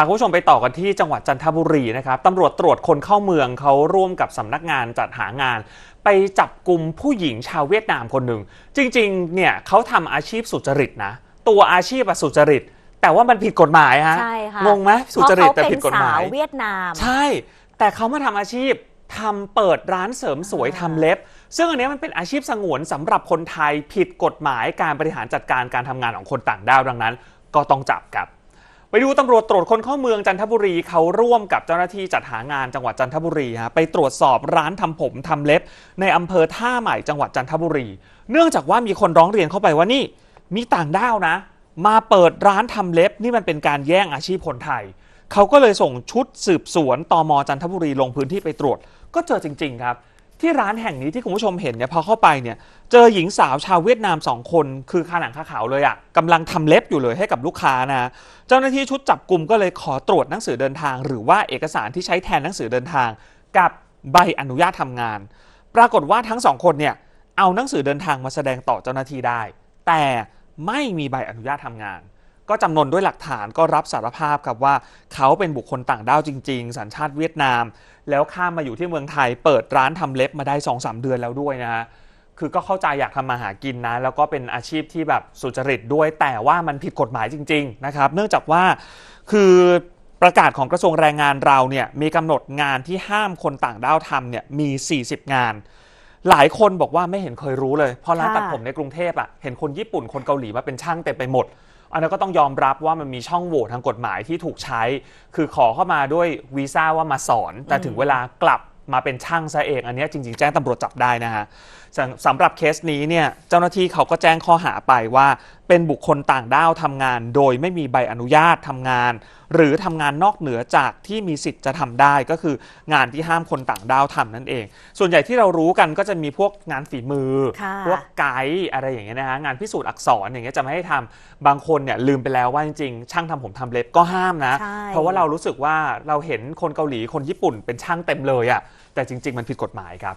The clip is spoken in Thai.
าคุณผู้ชมไปต่อกันที่จังหวัดจันทบุรีนะครับตำรวจตรวจคนเข้าเมืองเขาร่วมกับสำนักงานจัดหางาน ไปจับกลุ่มผู้หญิงชาวเวียดนามคนหนึ่ง จริงๆ เนี่ยเขาทำอาชีพสุจริตนะ ตัวอาชีพอะสุจริต แต่ว่ามันผิดกฎหมายฮะใช่ค่ะงงไหมสุจริตแต่ผิดกฎหมายเพระเขเป็นสาวเวียดนาม ใช่ แต่เขามาทำอาชีพทำเปิดร้านเสริมสวยอ่าทำเล็บ ซึ่งอันเนี้ยมันเป็นอาชีพสงวนสำหรับคนไทยผิดกฎหมายการบริหารจัดการการทำงานของคนต่างด้าวดังนั้น ก็ต้องจับครับ ไปดูตำรวจตรวจคนเข้าเมืองจันทบุรีเขาร่วมกับเจ้าหน้าที่จัดหางานจังหวัดจันทบุรีฮะไปตรวจสอบร้านทำผมทำเล็บ ในอำเภอท่าใหม่จังหวัดจันทบุรี เนื่องจากว่ามีคนร้องเรียนเข้าไปว่านี่ มีต่างด้าวนะ มาเปิดร้านทำเล็บนี่มันเป็นการแย่งอาชีพคนไทย เขาก็เลยส่งชุดสืบสวนตมจันทบุรีลงพื้นที่ไปตรวจ ก็เจอจริง ๆ ครับ ที่ร้านแห่งนี้ที่คุณผู้ชมเห็นเนี่ยพอเข้าไปเนี่ยเจอหญิงสาวชาวเวียดนามสองคน คือคาหนังคาขาวเลยอะ่ะกำลังทำเล็บอยู่เลยให้กับลูกค้านะ เจ้าหน้าที่ชุดจับกลุ่มก็เลยขอตรวจหนังสือเดินทาง หรือว่าเอกสารที่ใช้แทนหนังสือเดินทาง กับใบอนุญาตทำงาน ปรากฏว่าทั้งสองคนเนี่ยเอาหนังสือเดินทางมาแสดงต่อเจ้าหน้าที่ได้ แต่ไม่มีใบอนุญาตทำงาน ก็จำนวนด้วยหลักฐานก็รับสารภาพครับว่าเขาเป็นบุคคลต่างด้าวจริง ๆ สัญชาติเวียดนาม แล้วข้ามมาอยู่ที่เมืองไทย เปิดร้านทำเล็บมาได้2อสเดือนแล้วด้วยนะฮะคือก็เข้าใจอยากทำมาหากินนะ แล้วก็เป็นอาชีพที่แบบสุจริตด้วย แต่ว่ามันผิดกฎหมายจริง ๆ นะครับ เนื่องจากว่าคือประกาศของกระทรวงแรงงานเราเนี่ยมีกำหนดงานที่ห้ามคนต่างด้าวทำเนี่ยมี 40 งาน หลายคนบอกว่าไม่เห็นเคยรู้เลย เพราะร้านตัดผมในกรุงเทพอะเห็นคนญี่ปุ่นคนเกาหลีมาเป็นช่างเต็มไปหมด อันนั้นก็ต้องยอมรับว่ามันมีช่องโหว่ทางกฎหมายที่ถูกใช้ คือขอเข้ามาด้วยวีซ่าว่ามาสอน แต่ถึงเวลากลับมาเป็นช่างซะเอง อันเนี้ยจริง ๆ แจ้งตำรวจจับได้นะฮะสำสำหรับเคสนี้เนี่ยเจ้าหน้าที่เขาก็แจ้งข้อหาไปว่า เป็นบุคคลต่างด้าวทำงาน โดยไม่มีใบอนุญาตทำงาน หรือทำงานนอกเหนือจากที่มีสิทธิ์จะทำได้ก็คืองานที่ห้ามคนต่างด้าวทำนั่นเอง ส่วนใหญ่ที่เรารู้กันก็จะมีพวกงานฝีมือค่ะพวกไกด์อะไรอย่างเงี้ยนะฮะงานพิสูจน์อักษรอย่างเงี้ยจะไม่ให้ทำบางคนเนี่ยลืมไปแล้วว่าจริงๆช่างทำผมทำเล็บก็ห้ามนะใช่เพราะว่าเรารู้สึกว่าเราเห็นคนเกาหลีคนญี่ปุ่นเป็นช่างเต็มเลยอะแต่จริง ๆ มันผิดกฎหมายครับ